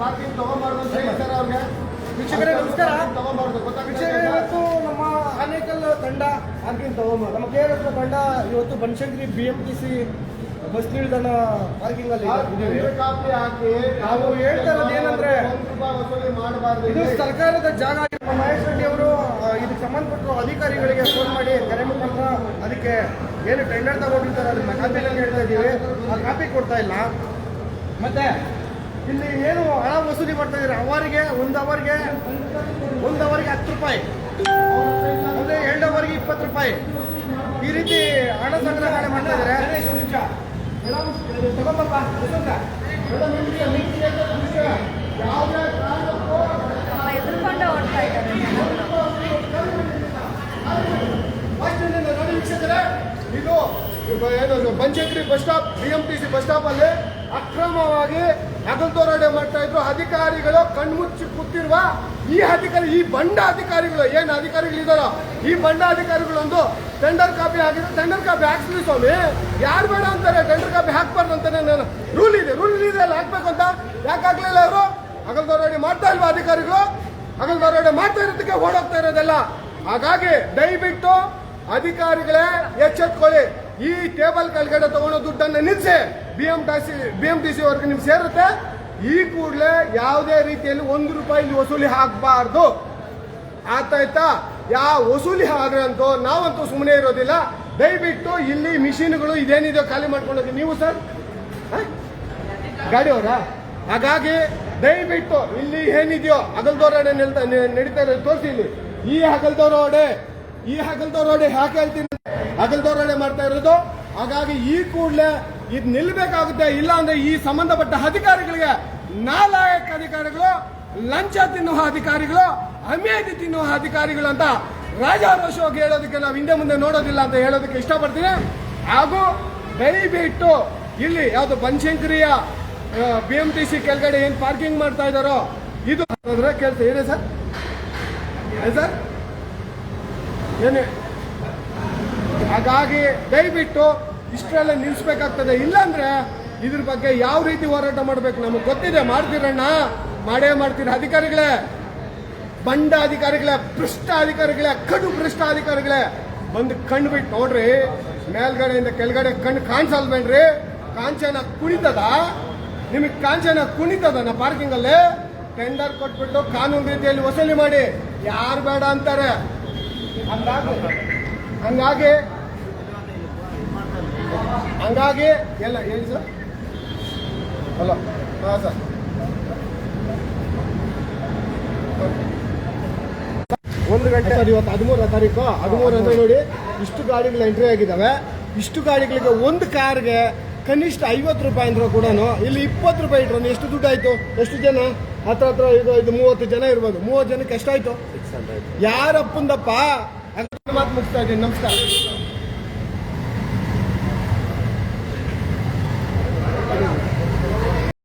Parking ತಗೊಂಬಾರ್ದು sir ಅವ್ರಿಗೆ. ವೀಕ್ಷಕರೇ ನಮಸ್ಕಾರ. ತಗೊಂಬಾರ್ದು ವೀಕ್ಷಕರೇ ಇವತ್ತು ನಮ್ಮ ಆನೇಕಲ್ ತಂಡ ಪಾರ್ಕಿಂಗ್ ತಗೊಂಬಾರ್ದು. ನಮ್ಮ ಕೆ ಆರ್ ತಂಡ ಇವತ್ತು Banashankari B M T C bus ನಿಲ್ದಾಣ ಪಾರ್ಕಿಂಗ್ ಅಲ್ಲಿ ಹಾಕಿ ನಾವು ಹೇಳ್ತಾ ಇರೋದು ಏನಂದ್ರೆ ಇದು ಸರ್ಕಾರದ ಜಾಗ ಮಹೇಶ್ ರೆಡ್ಡಿ ಅವರು ಇದಕ್ಕೆ ಸಂಬಂಧಪಟ್ಟ ಅಧಿಕಾರಿಗಳಿಗೆ ಫೋನ್ ಮಾಡಿ ಕರೆ ಅದಕ್ಕೆ ಏನು ಟೆಂಡರ್ ತಗೊಂಡಿರ್ತಾರೆ ಅದನ್ನ ಕಾಪಿನಲ್ಲಿ ಹೇಳ್ತಾ ಇದ್ದೀವಿ. ಆ ಕಾಪಿ ಕೊಡ್ತಾ ಇಲ್ಲ. ಮತ್ತೆ ಇಲ್ಲಿ ಏನು ಹಣ ವಸೂಲಿ ಮಾಡ್ತಾ ಇದ್ದಾರೆ ಅವರಿಗೆ ಒಂದು ಅವರ್ಗೆ ಒಂದು ಅವರ್ಗೆ ಹತ್ತು ರೂಪಾಯಿ ಅಂದ್ರೆ ಎರಡು ಅವರ್ಗೆ ಇಪ್ಪತ್ತು ರೂಪಾಯಿ ಈ ರೀತಿ ಹಣ ಸಂಗ್ರಹಣೆ ಮಾಡ್ತಾ ಇದ್ದಾರೆ ಎದುರ್ಕೊಂಡೆ ಇದ್ದಾರೆ ಇದು ಏನು Banashankari bus stop B M T C bus stop ಅಲ್ಲಿ ಅಕ್ರಮವಾಗಿ ತೋರಾಟ ಮಾಡ್ತಾ ಇದ್ರು. ಅಧಿಕಾರಿಗಳು ಕಣ್ಮುಚ್ಚಿ ಕೂತಿರುವ ಈ ಅಧಿಕಾರಿ, ಈ ಬಂಡ ಅಧಿಕಾರಿಗಳು, ಏನು ಅಧಿಕಾರಿಗಳಿದಾರೋ ಈ ಬಂಡ ಅಧಿಕಾರಿಗಳೊಂದು ಟೆಂಡರ್ ಕಾಪಿ ಹಾಕಿದ್ರೆ. ಟೆಂಡರ್ ಕಾಪಿ ಹಾಕ್ಸ್ಲಿ ಸ್ವಾಮಿ, ಯಾರು ಬೇಡ ಅಂತಾರೆ? ಟೆಂಡರ್ ಕಾಪಿ ಹಾಕ್ಬಾರ್ದು ಅಂತಾನೆ ನಾನು. ರೂಲ್ ಇದೆ ರೂಲ್ ಇದೆ, ಅಲ್ಲಿ ಹಾಕ್ಬೇಕು ಅಂತ. ಯಾಕೆ ಹಾಕ್ಲಿಲ್ಲ ಅವರು? ಹಗಲ್ದೋರಾಡೆ ಮಾಡ್ತಾ ಇಲ್ವಾ ಅಧಿಕಾರಿಗಳು? ಹಗಲ್ದೋರಾಡೆ ಮಾಡ್ತಾ ಇರೋದಕ್ಕೆ ಓಡೋಗ್ತಾ ಇರೋದೆಲ್ಲ. ಹಾಗಾಗಿ ದಯವಿಟ್ಟು ಅಧಿಕಾರಿಗಳೇ ಎಚ್ಚೆತ್ಕೊಳ್ಳಿ. ಈ ಟೇಬಲ್ ಕೆಳಗಡೆ ತಗೊಳ್ಳೋ ದುಡ್ಡನ್ನ ನಿಲ್ಲಿಸಿ B M T C B M T C ಅವ್ರಿಗೆ ನಿಮ್ಗೆ ಸೇರುತ್ತೆ. ಈ ಕೂಡಲೇ ಯಾವುದೇ ರೀತಿಯಲ್ಲಿ ಒಂದು ರೂಪಾಯಿ ವಸೂಲಿ ಹಾಕಬಾರ್ದು ಆಗ್ತಾಯ್ತಾ ಯಾವ ವಸೂಲಿ ಆದ್ರೆ ಅಂತೂ, ನಾವಂತೂ ಸುಮ್ಮನೆ ಇರೋದಿಲ್ಲ. ದಯವಿಟ್ಟು ಇಲ್ಲಿ ಮಿಷಿನ್ಗಳು ಇದೇನಿದೆಯೋ ಖಾಲಿ ಮಾಡ್ಕೊಂಡೋಗಿ ನೀವು ಸರ್? ಗಾಡಿ ಅವರಾ ಹಾಗಾಗಿ ದಯವಿಟ್ಟು ಇಲ್ಲಿ ಏನಿದೆಯೋ ಹಗಲ್ದೋರಡೆ ನಿಲ್ತಾ ನಡೀತಾ ಇರೋದು ತೋರಿಸಿ ಇಲ್ಲಿ. ಈ ಹಗಲ್ದೋರೋಡೆ ಈ ಹಗಲ್ದೋರೋಡೆ ಯಾಕೆ ಹೇಳ್ತೀನಿ ಹಗಲ್ದೋರೋಡೆ ಮಾಡ್ತಾ ಇರೋದು. ಹಾಗಾಗಿ ಈ ಕೂಡಲೇ ಇದು ನಿಲ್ಬೇಕಾಗುತ್ತೆ. ಇಲ್ಲ ಅಂದ್ರೆ ಈ ಸಂಬಂಧಪಟ್ಟ ಅಧಿಕಾರಿಗಳಿಗೆ ನಾಲಾಯಕ ಅಧಿಕಾರಿಗಳು, ಲಂಚ ತಿನ್ನುವ ಅಧಿಕಾರಿಗಳು ಅಮೇಧಿ ತಿನ್ನುವ ಅಧಿಕಾರಿಗಳು ಅಂತ ರಾಜಾರೋಷವಾಗಿ ಹೇಳೋದಕ್ಕೆ ನಾವು ಹಿಂದೆ ಮುಂದೆ ನೋಡೋದಿಲ್ಲ ಅಂತ ಹೇಳೋದಕ್ಕೆ ಇಷ್ಟಪಡ್ತೀನಿ. ಹಾಗೂ ದಯವಿಟ್ಟು ಇಲ್ಲಿ ಯಾವುದು ಬನಶಂಕರಿಯ ಬಿ ಎಂ ಟಿ ಸಿ ಕೆಳಗಡೆ ಏನು ಪಾರ್ಕಿಂಗ್ ಮಾಡ್ತಾ ಇದ್ದಾರೋ ಇದು ಅಂದ್ರೆ ಕೇಳ್ತಾ ಹೇಳಿ ಸರ್? ಏನ್ ಸರ್? ಏನೇ. ಹಾಗಾಗಿ ದಯವಿಟ್ಟು ಇಷ್ಟರಲ್ಲೇ ನಿಲ್ಲಿಸ್ಬೇಕಾಗ್ತದೆ ಇಲ್ಲಾಂದ್ರೆ ಇದ್ರ ಬಗ್ಗೆ ಯಾವ ರೀತಿ ಹೋರಾಟ ಮಾಡಬೇಕು ನಮಗೆ ಗೊತ್ತಿದೆ. ಮಾಡ್ತೀರಣ್ಣ ಮಾಡೇ ಮಾಡ್ತೀರ. ಅಧಿಕಾರಿಗಳೇ, ಬಂಡ ಅಧಿಕಾರಿಗಳೇ, ಭ್ರಷ್ಟ ಅಧಿಕಾರಿಗಳೇ ಕಡು ಭ್ರಷ್ಟ ಅಧಿಕಾರಿಗಳೇ, ಬಂದು ಕಣ್ಣು ಬಿಟ್ಟು ನೋಡ್ರಿ. ಮೇಲ್ಗಡೆಯಿಂದ ಕೆಳಗಡೆ ಕಣ್ಣು ಕಾಣಿಸಲ್ಬೇಡ್ರಿ ಕಾಂಚನ ಕುಣಿತದ? ನಿಮಗೆ ಕಾಂಚನ ಕುಣಿತದನ ಪಾರ್ಕಿಂಗ್ ಅಲ್ಲಿ? ಟೆಂಡರ್ ಕೊಟ್ಬಿಟ್ಟು ಕಾನೂನು ರೀತಿಯಲ್ಲಿ ವಸೂಲಿ ಮಾಡಿ. ಯಾರು ಬೇಡ ಅಂತಾರೆ. ಹಂಗಾಗಿ ಹಂಗಾಗಿ ಹಂಗಾಗಿ, ಎಲ್ಲ, ಹೇಳಿ ಸರ್. ಹಲೋ, ಹಾಂ ಸರ್. ಒಂದು ಗಂಟೆ ಸರ್, ಇವತ್ತು ಹದಿಮೂರನೇ ತಾರೀಕು. ಹದಿಮೂರ ನೋಡಿ, ಇಷ್ಟು ಗಾಡಿಗಳು ಎಂಟ್ರಿ ಆಗಿದ್ದಾವೆ. ಇಷ್ಟು ಗಾಡಿಗಳಿಗೆ ಒಂದು ಕಾರ್ಗೆ ಕನಿಷ್ಠ ಐವತ್ತು ರೂಪಾಯಿ ಅಂದ್ರೆ ಕೂಡ ಇಲ್ಲಿ ಇಪ್ಪತ್ತು ರೂಪಾಯಿ ಇಟ್ರು ಎಷ್ಟು ದುಡ್ಡು ಆಯ್ತು? ಎಷ್ಟು ಜನ? ಹತ್ರ ಹತ್ರ ಇದು ಇದು ಮೂವತ್ತು ಜನ ಇರ್ಬೋದು. ಮೂವತ್ತು ಜನಕ್ಕೆ ಎಷ್ಟಾಯ್ತು? ಯಾರಪ್ಪಂದಪ್ಪ? ಮಾತು ಮುಗಿಸ್ತಾ ಇದ್ದೀನಿ. ನಮಸ್ಕಾರ.